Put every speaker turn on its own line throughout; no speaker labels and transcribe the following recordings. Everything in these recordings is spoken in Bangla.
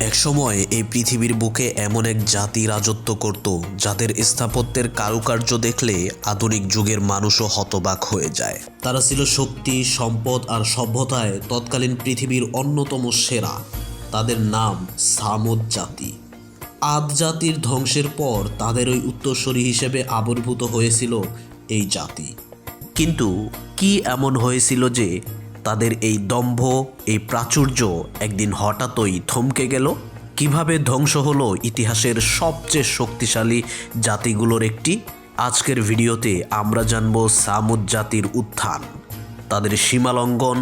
একসময় এই পৃথিবীর বুকে এমন এক জাতি রাজত্ব করত, যাদের স্থাপত্যের কারুকার্য দেখলে আধুনিক যুগের মানুষও হতবাক হয়ে যায়। তারা ছিল শক্তি, সম্পদ আর সভ্যতায় তৎকালীন পৃথিবীর অন্যতম সেরা। তাদের নাম সামুদ জাতি। আদ জাতির ধ্বংসের পর তাদের ওই উত্তরসূরি হিসেবে আবির্ভূত হয়েছিল এই জাতি। কিন্তু কি এমন হয়েছিল যে তাদের এই দম্ভ, এই প্রাচুর্য একদিন হঠাৎই থমকে গেল। কীভাবে ধ্বংস হলো ইতিহাসের সবচেয়ে শক্তিশালী জাতিগুলোর একটি? আজকের ভিডিওতে আমরা জানব সামুদ জাতির উত্থান, তাদের সীমালঙ্ঘন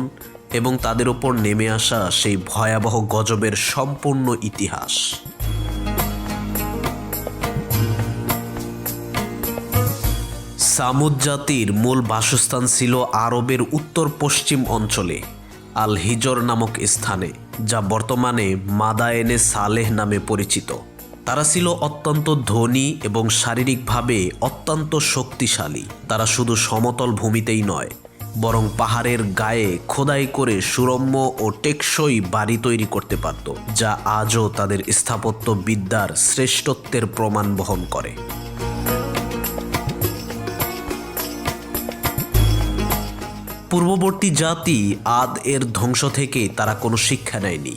এবং তাদের ওপর নেমে আসা সেই ভয়াবহ গজবের সম্পূর্ণ ইতিহাস। সামুদ জাতির মূল বাসস্থান ছিল আরবের উত্তর পশ্চিম অঞ্চলে আল হিজর নামক স্থানে, যা বর্তমানে মাদায়েনে সালেহ নামে পরিচিত। তারা ছিল অত্যন্ত ধনী এবং শারীরিকভাবে অত্যন্ত শক্তিশালী। তারা শুধু সমতল ভূমিতেই নয়, বরং পাহাড়ের গায়ে খোদাই করে সুরম্য ও টেকসই বাড়ি তৈরি করতে পারত, যা আজও তাদের স্থাপত্য বিদ্যার শ্রেষ্ঠত্বের প্রমাণ বহন করে। পূর্ববর্তী জাতি আদ এর ধ্বংস থেকে তারা কোনো শিক্ষা নেয়নি,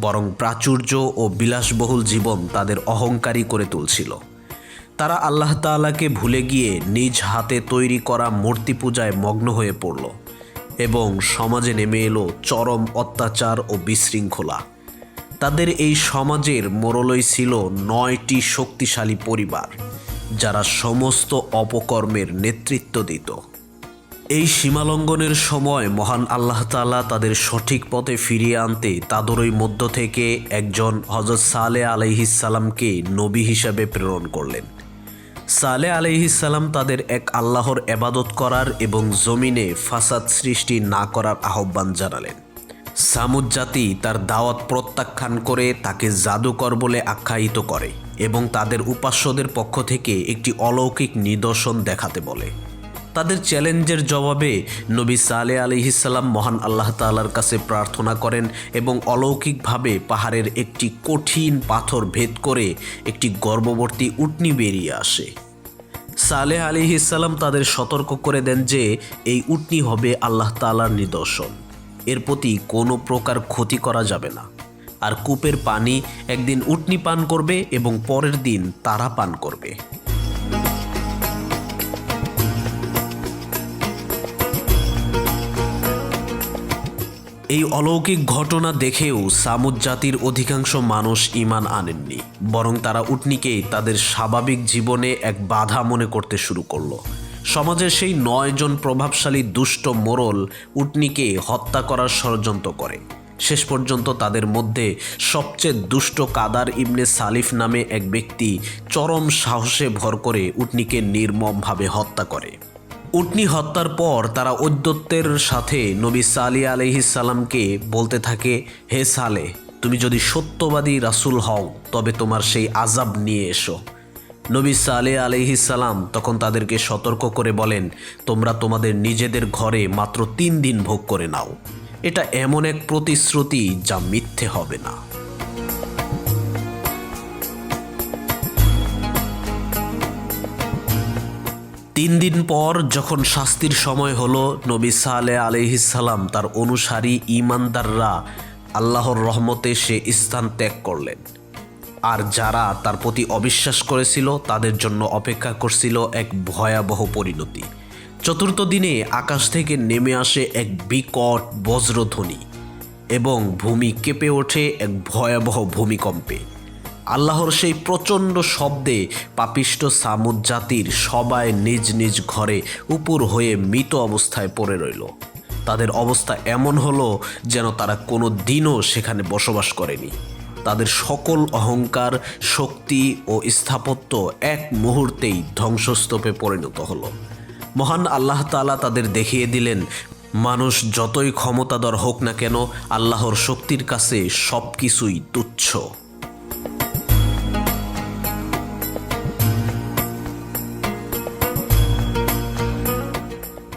বরং প্রাচুর্য ও বিলাসবহুল জীবন তাদের অহংকারী করে তুলছিল। তারা আল্লাহ তাআলাকে ভুলে গিয়ে নিজ হাতে তৈরি করা মূর্তি পূজায় মগ্ন হয়ে পড়ল এবং সমাজে নেমে এলো চরম অত্যাচার ও বিশৃঙ্খলা। তাদের এই সমাজের মোরলই ছিল নয়টি শক্তিশালী পরিবার, যারা সমস্ত অপকর্মের নেতৃত্ব দিত। এই সীমালঙ্ঘনের সময় মহান আল্লাহ তাআলা তাদের সঠিক পথে ফিরিয়ে আনতে তাদেরই মধ্য থেকে একজন হজরত সালে আলাইহিসাল্লামকে নবী হিসাবে প্রেরণ করলেন। সালে আলাইহিসাল্লাম তাদের এক আল্লাহর এবাদত করার এবং জমিনে ফাসাদ সৃষ্টি না করার আহ্বান জানালেন। সামুদ জাতি তার দাওয়াত প্রত্যাখ্যান করে তাকে জাদুকর বলে আখ্যায়িত করে এবং তাদের উপাস্যদের পক্ষ থেকে একটি অলৌকিক নিদর্শন দেখাতে বলে। তাদের চ্যালেঞ্জের জবাবে নবী সালে আলিহিসাল্লাম মহান আল্লাহ তাআলার কাছে প্রার্থনা করেন এবং অলৌকিকভাবে পাহাড়ের একটি কঠিন পাথর ভেদ করে একটি গর্ভবর্তী উটনি বেরিয়ে আসে। সালেহ আলিহিসাল্লাম তাদের সতর্ক করে দেন যে এই উটনি হবে আল্লাহ তাআলার নিদর্শন। এর প্রতি কোনো প্রকার ক্ষতি করা যাবে না। আর কূপের পানি একদিন উটনি পান করবে এবং পরের দিন তারা পান করবে। এই অলৌকিক ঘটনা দেখেও সামুদ জাতির অধিকাংশ মানুষ ইমান আনেননি, বরং তারা উটনিকেই তাদের স্বাভাবিক জীবনে এক বাধা মনে করতে শুরু করল। সমাজের সেই নয়জন প্রভাবশালী দুষ্ট মোরল উটনিকে হত্যা করার ষড়যন্ত্র করে। শেষ পর্যন্ত তাদের মধ্যে সবচেয়ে দুষ্ট কাদার ইবনে সালিফ নামে এক ব্যক্তি চরম সাহসে ভর করে উটনিকে নির্মমভাবে হত্যা করে। উটনি হত্যার পর তারা ঔদ্যত্যের সাথে নবী সালি আলহিসাল্লামকে বলতে থাকে, হে সালে, তুমি যদি সত্যবাদী রাসূল হও, তবে তোমার সেই আজাব নিয়ে এসো। নবী সালে আলহিসাল্লাম তখন তাদেরকে সতর্ক করে বলেন, তোমরা তোমাদের নিজেদের ঘরে মাত্র তিন দিন ভোগ করে নাও। এটা এমন এক প্রতিশ্রুতি যা মিথ্যে হবে না। তিন দিন পর যখন শাস্তির সময় হলো, নবী সালে আলহিসাল্লাম তার অনুসারী ইমানদাররা আল্লাহর রহমতে সে স্থান ত্যাগ করলেন। আর যারা তার প্রতি অবিশ্বাস করেছিল, তাদের জন্য অপেক্ষা করছিল এক ভয়াবহ পরিণতি। চতুর্থ দিনে আকাশ থেকে নেমে আসে এক বিকট বজ্রধ্বনি এবং ভূমি কেঁপে ওঠে এক ভয়াবহ ভূমিকম্পে। আল্লাহর সেই প্রচণ্ড শব্দে পাপিষ্ট সামুদ জাতির সবাই নিজ নিজ ঘরে উপর হয়ে মৃত অবস্থায় পড়ে রইল। তাদের অবস্থা এমন হলো যেন তারা কোনো দিনও সেখানে বসবাস করেনি। তাদের সকল অহংকার, শক্তি ও স্থাপত্য এক মুহূর্তেই ধ্বংসস্তূপে পরিণত হলো। মহান আল্লাহ তাআলা তাদের দেখিয়ে দিলেন, মানুষ যতই ক্ষমতাধর হোক না কেন, আল্লাহর শক্তির কাছে সব কিছুই তুচ্ছ।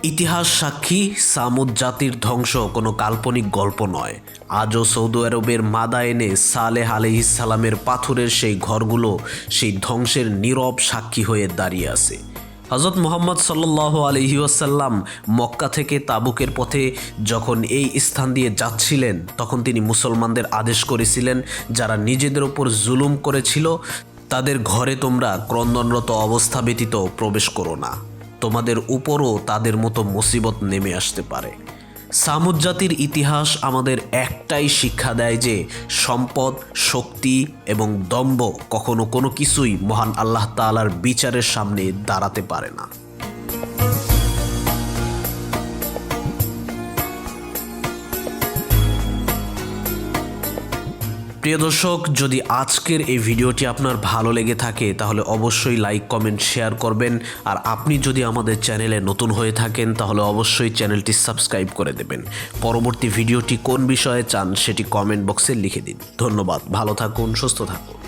ইতিহাস সাক্ষী, সামুদ জাতির ধ্বংস কোনো কাল্পনিক গল্প নয়। আজও সৌদি আরবের মাদা মাদায়েনে সালেহ আলহিসালামের পাথরের সেই ঘরগুলো সেই ধ্বংসের নীরব সাক্ষী হয়ে দাঁড়িয়ে আছে। হজরত মোহাম্মদ সাল্লাহ আলহি আসাল্লাম মক্কা থেকে তাবুকের পথে যখন এই স্থান দিয়ে যাচ্ছিলেন, তখন তিনি মুসলমানদের আদেশ করেছিলেন, যারা নিজেদের ওপর জুলুম করেছিল, তাদের ঘরে তোমরা ক্রন্দনরত অবস্থা ব্যতীত প্রবেশ করো না। তোমাদের উপরও তাদের মতো মুসিবত নেমে আসতে পারে। সামুদ জাতির ইতিহাস আমাদের একটাই শিক্ষা দেয় যে সম্পদ, শক্তি এবং দম্ভ কখনো কোনো কিছুই মহান আল্লাহ তালার বিচারের সামনে দাঁড়াতে পারে না। প্রিয় দর্শক, যদি আজকের এই ভিডিওটি আপনার ভালো লেগে থাকে, তাহলে অবশ্যই লাইক কমেন্ট শেয়ার করবেন। আর আপনি যদি আমাদের চ্যানেলে নতুন হয়ে থাকেন, তাহলে অবশ্যই চ্যানেলটি সাবস্ক্রাইব করে দেবেন। পরবর্তী ভিডিওটি কোন বিষয়ে চান, সেটি কমেন্ট বক্সে লিখে দিন। ধন্যবাদ, ভালো থাকুন, সুস্থ থাকুন।